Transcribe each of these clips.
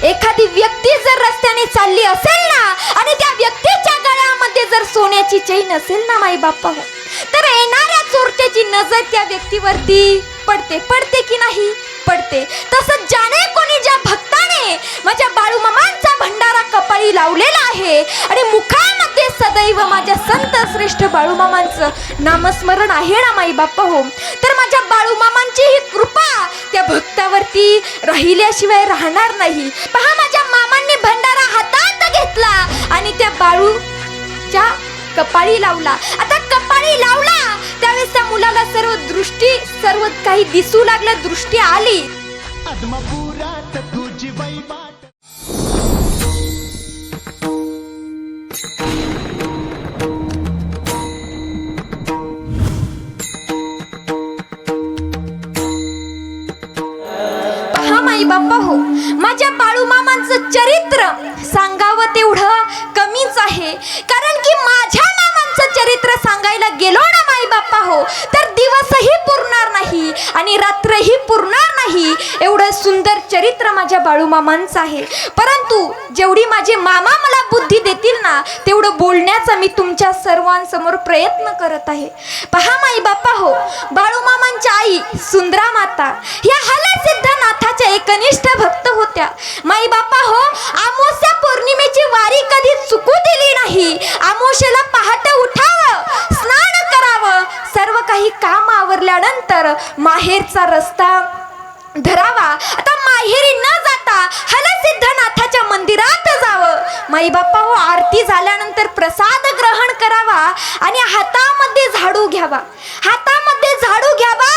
एखादी व्यक्ती जर रस्त्याने चालली असेल ना आणि त्या व्यक्तीच्या गळ्यामध्ये जर सोन्याची चैन असेल ना माई बाप्पा हो तर येणाऱ्या चोरट्याची नजर त्या व्यक्तीवरती पडते. पडते की नाही? पडते. तसंच ज्याने कोणी ज्या भक्ताने माझ्या बाळूमामांचा भंडारा कपाळी लावलेला आहे आणि मुखामध्ये सदैव माझ्या संत श्रेष्ठ बाळूमामांचं नामस्मरण आहे ना माई बाप्पा हो. तर माझ्या बाळूमामांची ही कृपा त्या भक्तावरती राहिल्याशिवाय राहणार नाही. पहा माझ्या मामांनी भंडारा हातात घेतला आणि त्या बाळूच्या कपाळी लावला. आता कपाळी लावला त्यावेळेस त्या मुलाला सर्व दृष्टी सर्व काही दिसू लागलं दृष्टी आली. बाप्पा हो माझ्या बाळू मामांचं चरित्र सांगावं तेवढं कमीच आहे. कारण की माझ्या चरित्र सांगायला गेलो ना माई बाप्पा हो तर दिवसही पुरणार नाही आणि रात्रही पुरणार नाही. एवढं सुंदर चरित्र माझ्या बाळूमामांचं आहे. परंतु जेवढी माझे मामा मला बुद्धी देतील ना तेवढं बोलण्याचा मी तुमच्या सर्वांसमोर प्रयत्न करत आहे. पहा माई बाप्पा हो बाळूमामांची आई सुंदरा माता या हलसिद्ध नाथाच्या एकनिष्ठ भक्त होत्या. माई बाप्पा हो आमोस्या पौर्णिमेची वारी कधी चुकू दिली नाही. आमोशेला पहाटे उठावं स्नान करावं सर्व काही काम आवरल्यानंतर माहेरचा रस्ता धरावा. आता माहेरी न जाता हला सिद्धनाथाच्या मंदिरात जावं. माई बाप्पा हो आरती झाल्यानंतर प्रसाद ग्रहण करावा आणि हातामध्ये झाडू घ्यावा. हातामध्ये झाडू घ्यावा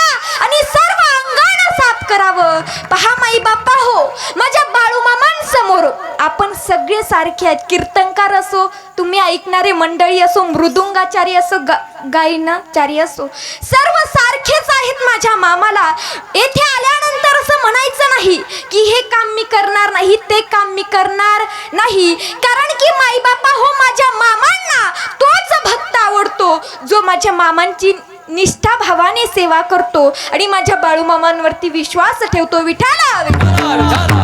आणि सर्व अंगण साफ करावं. पहा माई बाप्पा हो माझ्या बाळूमामांसमोर आपण सगळे सारखे आहेत. कीर्तनकार असो तुम्ही ऐकणारे मंडळी असो मृदुंगाचारी असो गा गायनाचारी असो सर्व सारखेच आहेत माझ्या मामाला. येथे असं म्हणायचं नाही की हे काम मी करणार नाही ते काम मी करणार नाही. कारण की माई बापा हो माझ्या मामांना तोच भक्त आवडतो जो माझ्या मामांची निष्ठा भावाने सेवा करतो आणि माझ्या बाळूमामांवरती विश्वास ठेवतो. विठाला विठाला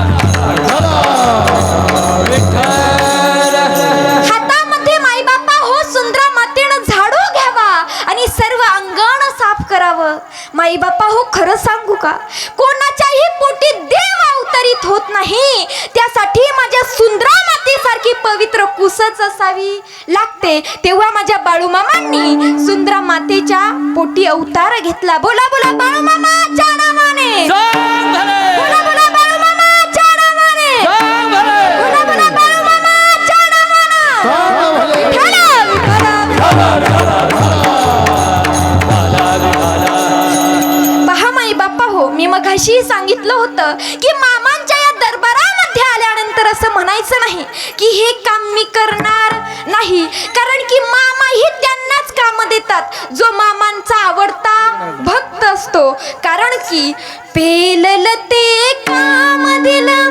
माई बाप्पा हो खरं सांगू का? कोणाच्याही पोटी देव अवतरित होत नाही. त्यासाठी माझ्या सुंदरा मातेसारखी पवित्र कुसच असावी लागते. तेव्हा माझ्या बाळूमामांनी सुंदरा मातेच्या पोटी अवतार घेतला. बोला बोला बाळूमामाच्या नामाने बोला बोला हो सांगितलं होतं की मामांच्या या दरबारामध्ये आल्यानंतर असं म्हणायचं नाही की हे काम मी करणार नाही. कारण की मामा ही त्यांनाच काम देतात. जो मामांचा आवडता भक्त असतो. कारण की पेलल ते काम दिलं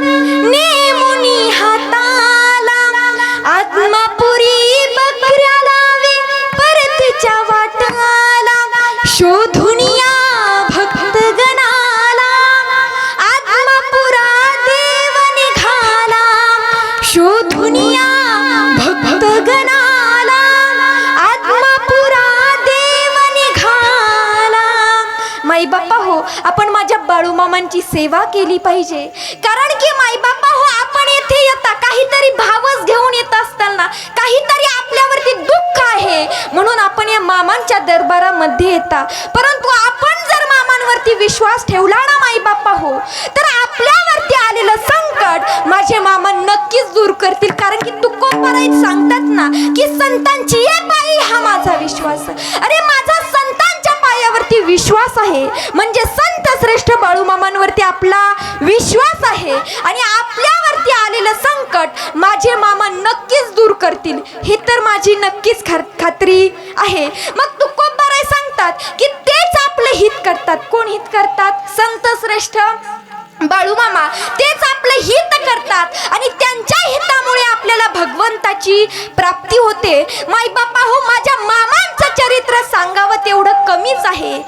बापांची सेवा केली पाहिजे. कारण की माई बाप्पा हो आपण येथे येता काहीतरी भावच घेऊन येत असताना काहीतरी आपल्यावरती दुःख आहे. म्हणून आपण या मामांच्या दरबारामध्ये येता. परंतु आपण जर मामांवरती विश्वास ठेवला ना माई बाप्पा हो तर आपल्यावरती आलेलं संकट माझे मामा नक्कीच दूर करतील. कारण की तुकोबाराईत सांगतात ना की संतांची ये बाई हा माझा विश्वास. अरे मा विश्वास आहे. म्हणजे संत श्रेष्ठ बाळूमामांवरती आपला विश्वास आहे. आणि आपल्यावरती आलेलं संकट माझे मामा नक्कीच दूर करतील. हे तर माझी नक्कीच खा खात्री आहे. मग तुकोबाराय सांगतात की तेच आपलं हित करतात. कोण हित करतात? संत श्रेष्ठ? बाळूमामा तेच आपलं हित करतात. आणि त्यांच्या हितामुळे आपल्याला भगवंताची प्राप्ती होते. माई हो माझ्या मामांचं चरित्र सांगावं तेवढं कमीच आहे.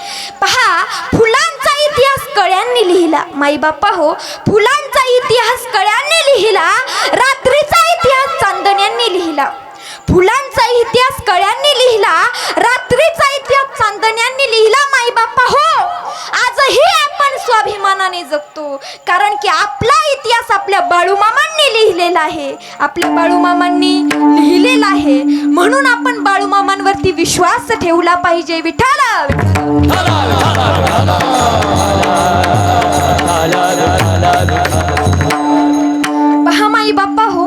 पहा फुलांचा इतिहास कळ्यांनी लिहिला. माई हो फुलांचा इतिहास कळ्यांनी लिहिला. रात्रीचा इतिहास चांदण्यांनी लिहिला. फुलांचा इतिहास कळ्यांनी लिहिला. रात्रीचा इतिहास चांदण्यांनी लिहिला माई बाप्पा हो आजही आपण कारण की आपला इतिहास आपल्या बाळूमामांनी लिहिलेला आहे. आपल्या बाळूमामांनी लिहिलेला आहे. म्हणून आपण बाळूमामांवरती विश्वास ठेवला पाहिजे. विठाला पहा माई बाप्पा हो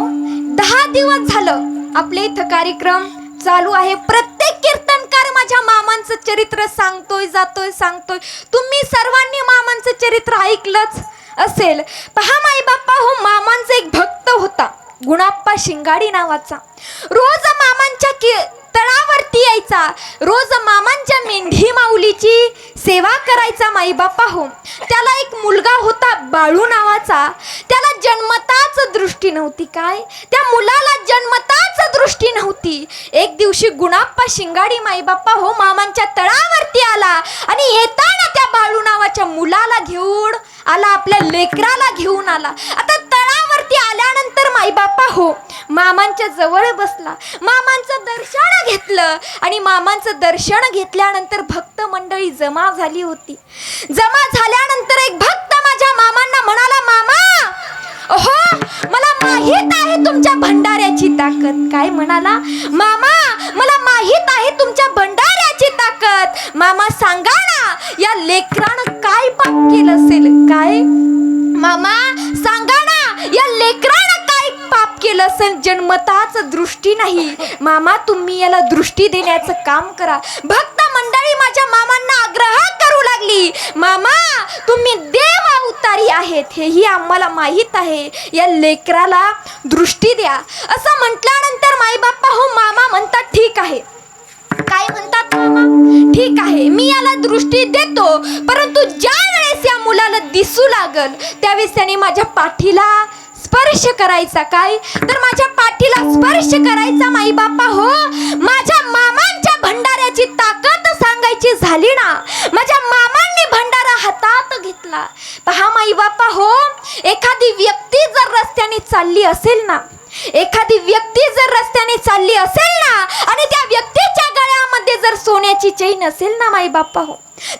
दहा दिवस झालं आपल्या इथं कार्यक्रम चालू आहे. प्रत्येक कीर्तनकार माझ्या मामांचं चरित्र सांगतोय जातोय सांगतोय. तुम्ही सर्वांनी मामांचं चरित्र ऐकलंच. असेल. पहा माई बाप्पा हो मामांचा एक भक्त होता गुणाप्पा शिंगाडी नावाचा. रोज मामांच्या कि तळावरती यायचा. रोज मामांच्या मेंढी माऊलीची सेवा करायचा माई बाप्पा हो. त्याला एक मुलगा होता बाळू नावाचा. त्याला जन्मताच दृष्टी नव्हती काय? त्या मुलाला जन्मताच दृष्टी नव्हती. एक दिवशी गुणाप्पा शिंगाडी माईबाप्पा हो मामांच्या तळावरती आला आणि येताना त्या बाळू नावाच्या मुलाला घेऊन आला आपल्या लेकराला घेऊन आला. आता तळावरती आल्यानंतर माईबाप्पा हो मामांच्या जवळ बसला. मामांचं दर्शन घेतलं आणि मामांचं दर्शन घेतल्यानंतर भक्त मंडळी जमा झाली होती. जमा झाल्यानंतर एक भक्त माझ्या मामांना म्हणाला भंडाऱ्याची ताकद. काय म्हणाला? मामा मला माहीत आहे तुमच्या भंडाऱ्याची ताकद. मामा सांगा ना या लेकरानं काय पाप केलं असेल? काय? मामा सांगा ना या लेकरानं काय पाप केलं असेल? जन्मताच दृष्टी नाही. मामा तुम्ही याला दृष्टी देण्याचं काम करा. भक्त मंडळी माझ्या मामांना आग्रह करू लागली. मामा तुम्ही दे अवतारी आहेत हेही आम्हाला माहीत आहे. या लेकराला दृष्टी द्या. असं म्हटल्यानंतर माईबाप्पा हो मामा म्हणतात ठीक आहे. काय म्हणतात मामा? ठीक आहे मी याला दृष्टी देतो. परंतु ज्या वेळेस या मुलाला दिसू लागल त्यावेळेस त्याने माझ्या पाठीला स्पर्श करायचा. काय? तर माझ्या पाठीला स्पर्श करायचा माई बाप्पा हो. माझ्या मामांच्या भंडाऱ्याची ताकद सांगायची झाली ना माझ्या मामा हातात घेतला. पहा माई बापा हो एखादी व्यक्ती जर रस्त्याने चालली असेल ना एखादी व्यक्ती जर रस्त्याने चालली असेल ना आणि त्या व्यक्तीच्या गळ्यामध्ये जर सोन्याची चैन असेल ना माई बाप्पा हो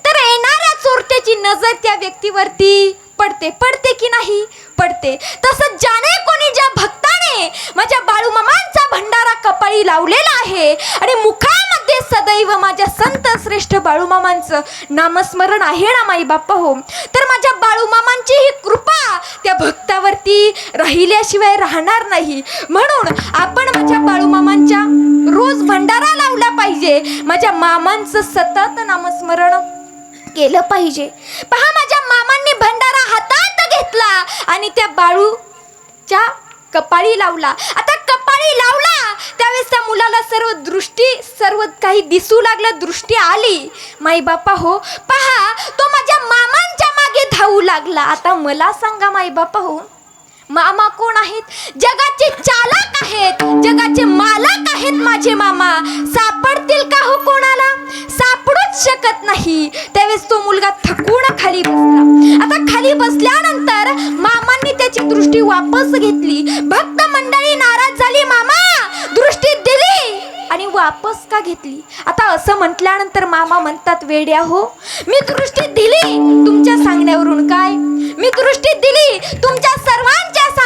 तर येणाऱ्या चोरट्याची नजर त्या व्यक्तीवरती पडते. पडते की नाही? पडते. तसं ज्याने कोणी ज्या भक्ताने माझ्या बाळूमामांचा भंडारा कपाळी लावलेला आहे आणि मुखामध्ये सदैव माझ्या संत श्रेष्ठ बाळूमामांचं नामस्मरण आहे ना माई बाप्पा हो. तर माझ्या बाळूमामांची ही कृपा त्या भक्तावरती राहिल्याशिवाय राहणार नाही. म्हणून आपण माझ्या बाळूमामांच्या रोज भंडारा लावला पाहिजे. माझ्या मामांचं सतत नामस्मरण केलं पाहिजे. पहा माझ्या मामांनी भंडारा हातात घेतला आणि त्या बाळूच्या कपाळी लावला. आता कपाळी लावला त्यावेळेस त्या मला सर्व दृष्टी सर्व काही दिसू लागलं दृष्टी आली. माई बापा हो. पहा तो माझ्या मामांच्या मागे धावू लागला. आता मला सांगा माई बापा हो. मामा कोण आहेत? जगाचे चालक आहेत. जगाचे मालक आहेत माझे मामा. सापडतील का हो कोणाला? सापडूच शकत नाही. त्यावेळेस तो मुलगा थकून खाली बसला. आता खाली बसल्यानंतर मामांनी त्याची दृष्टी वापस घेतली. भक्त मंडळी ना झाली मामा दृष्टी दिली आणि का घेतली. आता असं म्हटल्यानंतर मामा म्हणतात वेड्या हो मी दृष्टी दिली तुमच्या सांगण्यावरून काय? मी दृष्टी दिली तुमच्या सर्वांना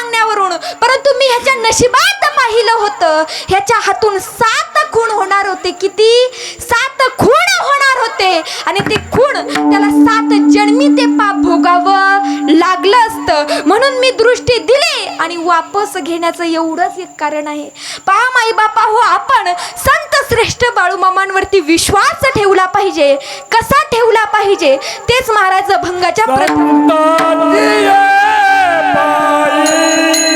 सांगण्यावरून. परंतु मी ह्याच्या नशिबात पाहिलं होतं. ह्याच्या हातून सात खूण होणार होते. किती? सात खूण होणार होते. आणि ते खूण त्याला सात जन्मी ते पाप भोगावं लागलं असतं. म्हणून मी दृष्टी दिली आणि वापस घेण्याचं एवढंच एक कारण आहे. पहा माई बापा हो आपण संत श्रेष्ठ बाळूमामांवरती विश्वास ठेवला पाहिजे. कसा ठेवला पाहिजे? तेच महाराज भंगाच्या प्रथम পাই।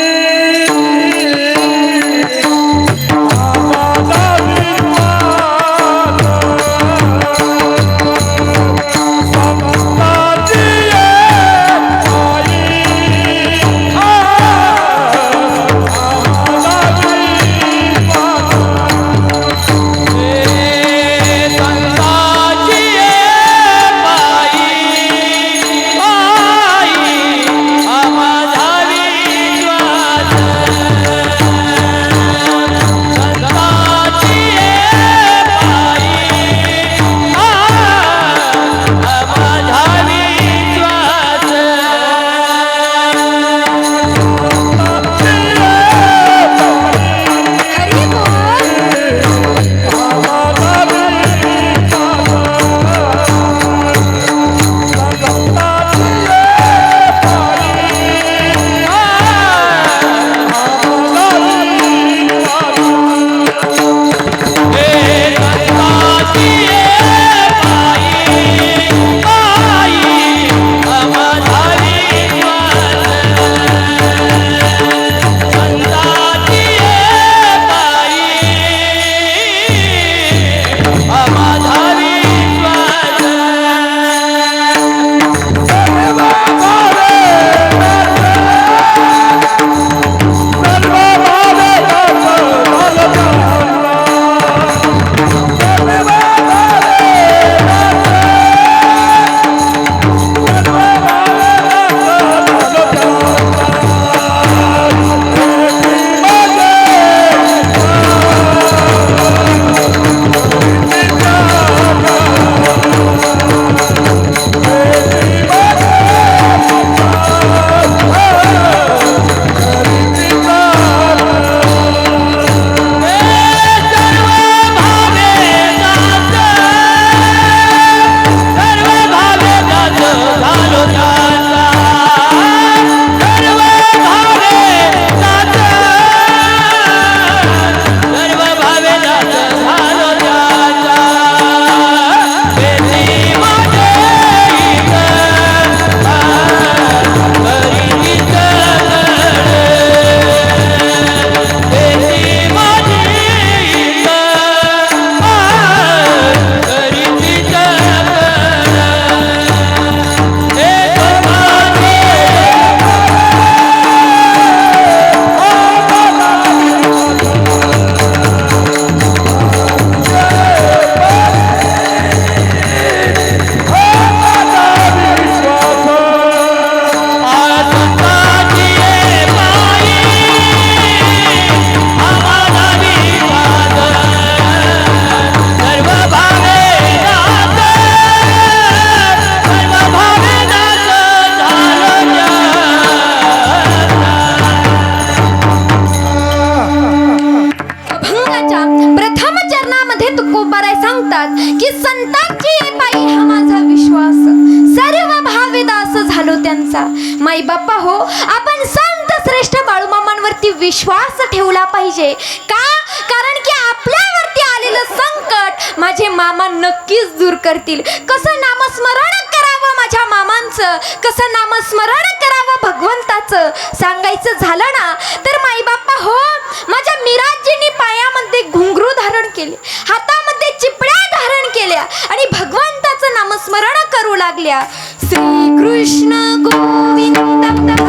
माई बाप्पा हो आपण संत श्रेष्ठ बाळूमामांवरती विश्वास ठेवला पाहिजे. का? कारण की आपल्यावरती आलेलं संकट माझे मामा नक्कीच दूर करतील. कसं नामस्मरण करावं माझ्या मामांचं? कसं नामस्मरण करावं भगवंताचं? सांगायचं झालं ना तर माई बाप्पा हो माझ्या मिराजींनी पायामध्ये घुंगरू धारण केले हातामध्ये चिपड्या धारण केल्या आणि भगवंताचं नामस्मरण करू लागल्या. श्री कृष्ण गोविंद